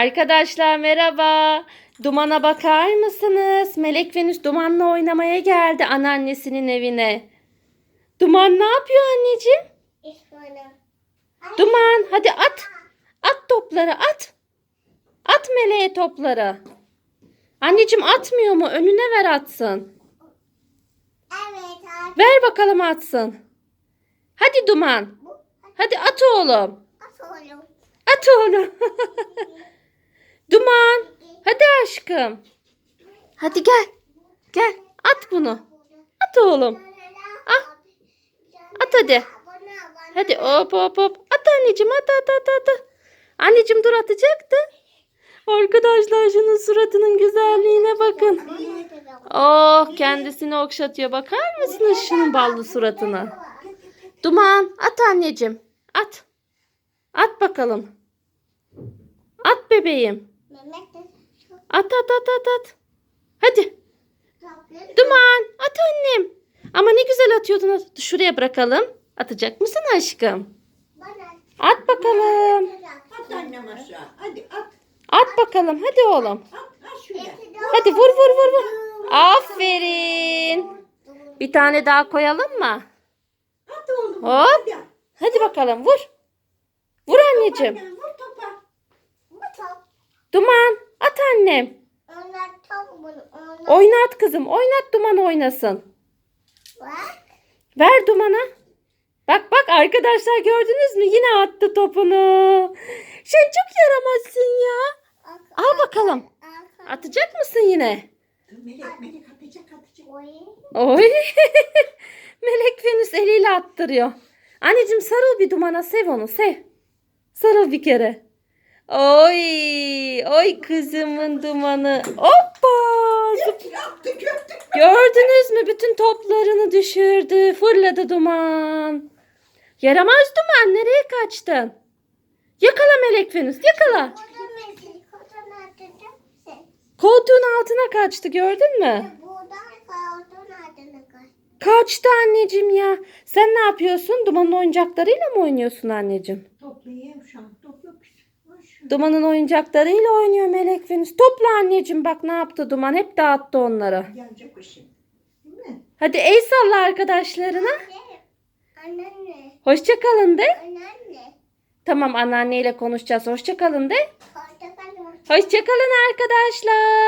Arkadaşlar merhaba. Duman'a bakar mısınız? Melek Venüs Duman'la oynamaya geldi anneannesinin evine. Duman ne yapıyor anneciğim? Duman hadi at. At topları at. At meleğe topları. Anneciğim atmıyor mu? Önüne ver atsın. Evet abi. Ver bakalım atsın. Hadi Duman. Hadi at oğlum. Atıyorum. At oğlum. Aşkım. Hadi gel. Gel. At bunu. At oğlum. Ah. At hadi. Hadi hop hop hop. At anneciğim at at at at. at. Anneciğim dur atacaktı. Arkadaşlar şunun suratının güzelliğine bakın. Oh kendisini okşatıyor. Bakar mısınız şunun ballı suratına? Duman at anneciğim. At. At bakalım. At bebeğim. At at at at at. Hadi. Duman at annem. Ama ne güzel atıyordun. Şuraya bırakalım. Atacak mısın aşkım? Bana At bakalım. At annem aşağı. Hadi at. At bakalım. Hadi oğlum. At. At şuraya. Hadi vur vur vur vur. Aferin. Bir tane daha koyalım mı? At oğlum. Hop. Hadi. Hadi bakalım vur. Vur anneciğim. Vur topa. Bu top. Duman at annem. Bunu. Oynat kızım. Oynat duman oynasın. bak. Ver dumana. Bak bak arkadaşlar gördünüz mü? Yine attı topunu. Sen çok yaramazsın ya. Al bakalım. Atacak mısın yine? Melek melek atacak atacak. Oy. Melek Venüs eliyle attırıyor. Anneciğim sarıl bir dumana sev onu sev. Sarıl bir kere. Oy. Oy kızımın dumanı. Hoppa. Zıp- Yaptı köftü. Gördünüz mü? Bütün toplarını düşürdü. Fırladı duman. Yaramaz duman. Nereye kaçtın? Yakala Melek Venüs. Yakala. Koltuğun altına kaçtı. Gördün mü? Koy. Kaçtı anneciğim ya. Sen ne yapıyorsun? Dumanın oyuncaklarıyla mı oynuyorsun anneciğim? Toplayayım şu an. Dumanın oyuncaklarıyla oynuyor Melek Venüs. Topla anneciğim bak ne yaptı Duman. Hep dağıttı onları. Gelecek o şimdi. Değil mi? Hadi el salla arkadaşlarına. Anneanne. Hoşça kalın de. Anneanne. Tamam anneanneyle konuşacağız. Hoşça kalın de. Hoşça kalın. Hoşça kalın arkadaşlar.